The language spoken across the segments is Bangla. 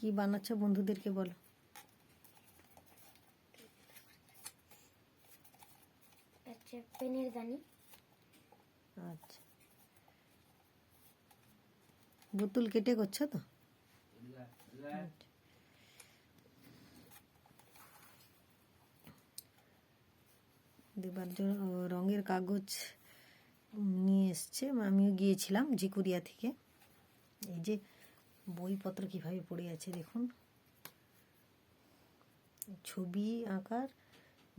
কি বানাচ্ছ বন্ধুদেরকে বলো। পেনের দানি। আচ্ছা। বোতল কেটে করছ তো? আচ্ছা। দেবার জন্য রঙের কাগজ নিয়ে এসছে। আমিও গিয়েছিলাম জিকুরিয়া থেকে। এই যে বইপত্র কীভাবে পড়ে আছে দেখুন। ছবি আঁকার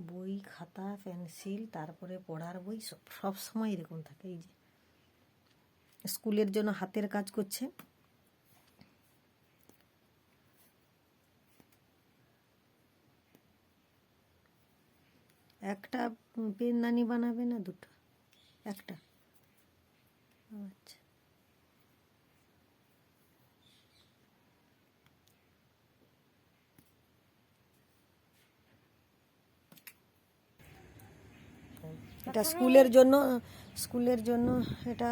বই, খাতা, পেন্সিল, তারপরে পড়ার বই, সব সব সময় এরকম থাকে। এই যে স্কুলের জন্য হাতের কাজ করছে। একটা পেনদানি বানাবে না দুটো? একটা। আচ্ছা। এটা স্কুলের জন্য স্কুলের জন্য এটা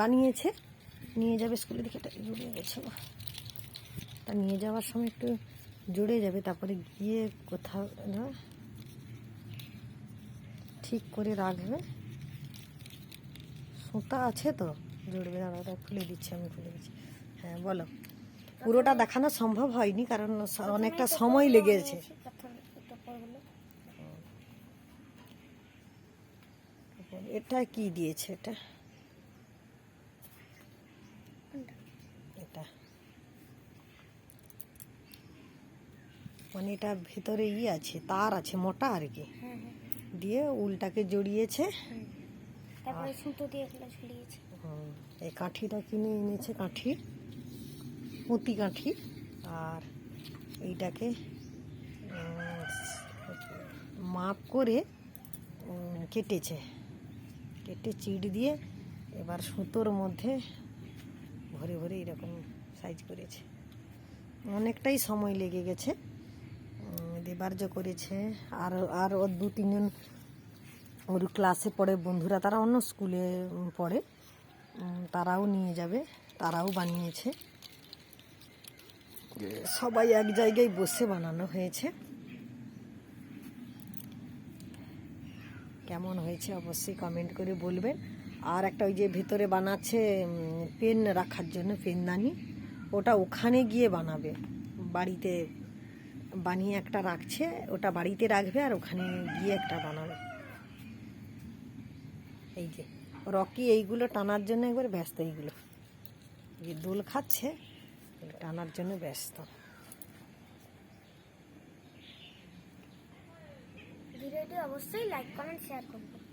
বানিয়েছে। নিয়ে যাবে স্কুলে দিকে এটা জুড়ে গেছে। তা নিয়ে যাওয়ার সময় একটু জুড়ে যাবে তারপরে গিয়ে কোথাও না ঠিক করে রাখবে। সুতা আছে তো জুড়বে দাঁড়া ওটা খুলে দিচ্ছি আমি খুলে দিচ্ছি। হ্যাঁ বলো। পুরোটা দেখানো সম্ভব হয়নি কারণ অনেকটা সময় লেগেছে। এটা কি দিয়েছে এটা? এটা। মানে এটা ভেতরে ই আছে তার আছে মোটা আর কি। হ্যাঁ হ্যাঁ দিয়ে উলটাকে জড়িয়েছে। তারপরে সুতো দিয়ে এগুলো ঝুলিয়েছে। এই কাঠিটা কিনে এনেছে কাঠি পুঁতি কাঠি। আর এইটাকে মাপ করে কেটেছে। কেটে চিট দিয়ে এবার সুতোর মধ্যে ভরে ভরে এরকম সাইজ করেছে। অনেকটাই সময় লেগে গেছে। দেবার্য করেছে। আর আর দু তিনজন ওর ক্লাসে পড়ে বন্ধুরা, তারা অন্য স্কুলে পড়ে। তারাও নিয়ে যাবে, তারাও বানিয়েছে। সবাই এক জায়গায় বসে বানানো হয়েছে। কেমন হয়েছে অবশ্যই কমেন্ট করে বলবেন। আর একটা ওই যে ভেতরে বানাচ্ছে পেন রাখার জন্য পেনদানি, ওটা ওখানে গিয়ে বানাবে। বাড়িতে বানিয়ে একটা রাখছে, ওটা বাড়িতে রাখবে আর ওখানে গিয়ে একটা বানাবে। এই যে, রকি এইগুলো টানার জন্য একবার ব্যস্ত, এইগুলো। যে দোল খাচ্ছে টানার জন্য ব্যস্ত। ভিডিওটি অবশ্যই লাইক কমেন্ট শেয়ার করবেন।